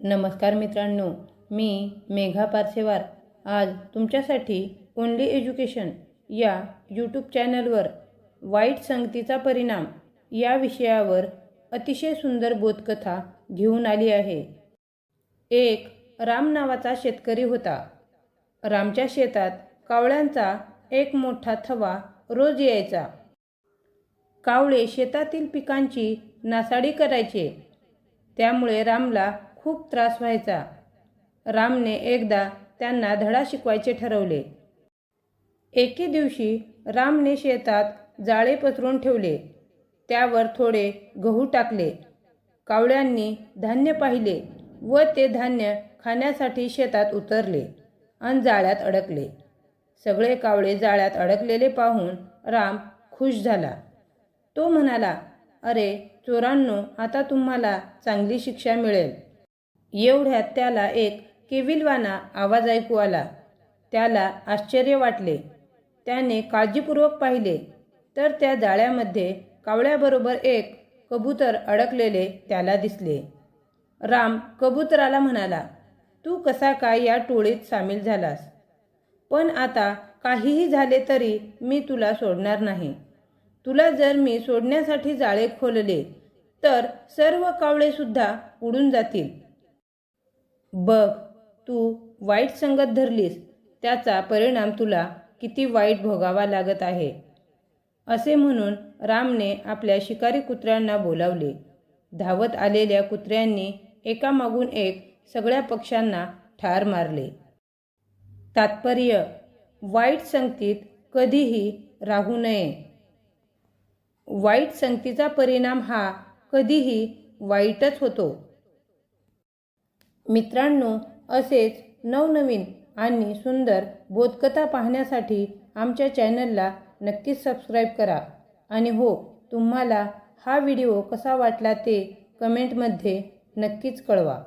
नमस्कार मित्रांनो मी मेघा पारसेवार. आज तुमच्यासाठी ओनली एज्युकेशन या यूट्यूब चॅनलवर वाईट संगतीचा परिणाम या विषयावर अतिशय सुंदर बोधकथा घेऊन आली आहे. एक राम नावाचा शेतकरी होता. रामच्या शेतात कावळ्यांचा एक मोठा थवा रोज यायचा. कावळे शेतातील पिकांची नासाडी करायचे. त्यामुळे रामला खूप त्रास व्हायचा. रामने एकदा त्यांना धडा शिकवायचे ठरवले. एके दिवशी रामने शेतात जाळे पसरून ठेवले. त्यावर थोडे गहू टाकले. कावळ्यांनी धान्य पाहिले व ते धान्य खाण्यासाठी शेतात उतरले आणि जाळ्यात अडकले. सगळे कावळे जाळ्यात अडकलेले पाहून राम खुश झाला. तो म्हणाला अरे चोरांनो आता तुम्हाला चांगली शिक्षा मिळेल. एवढ्यात त्याला एक केविलवाना आवाज ऐकू आला. त्याला आश्चर्य वाटले. त्याने काळजीपूर्वक पाहिले. तर त्या जाळ्यामध्ये कावळ्याबरोबर एक कबूतर अडकलेले त्याला दिसले. राम कबुतराला म्हणाला तू कसा काय या टोळीत सामील झालास? पण आता काहीही झाले तरी मी तुला सोडणार नाही. तुला जर मी सोडण्यासाठी जाळे खोलले तर सर्व कावळेसुद्धा उडून जातील. बघ तू वाईट संगत धरलीस त्याचा परिणाम तुला किती वाईट भोगावा लागत आहे. असे म्हणून रामने आपल्या शिकारी कुत्र्यांना बोलावले. धावत आलेल्या कुत्र्यांनी एकामागून एक सगळ्या पक्ष्यांना ठार मारले. तात्पर्य वाईट संगतीत कधीही राहू नये. वाईट संगतीचा परिणाम हा कधीही वाईटच होतो. मित्रांनो असेच नवनवीन आणि सुंदर बोधकथा पाहण्यासाठी आमच्या चॅनलला नक्कीच सबस्क्राईब करा. आणि हो तुम्हाला हा व्हिडिओ कसा वाटला ते कमेंटमध्ये नक्कीच कळवा.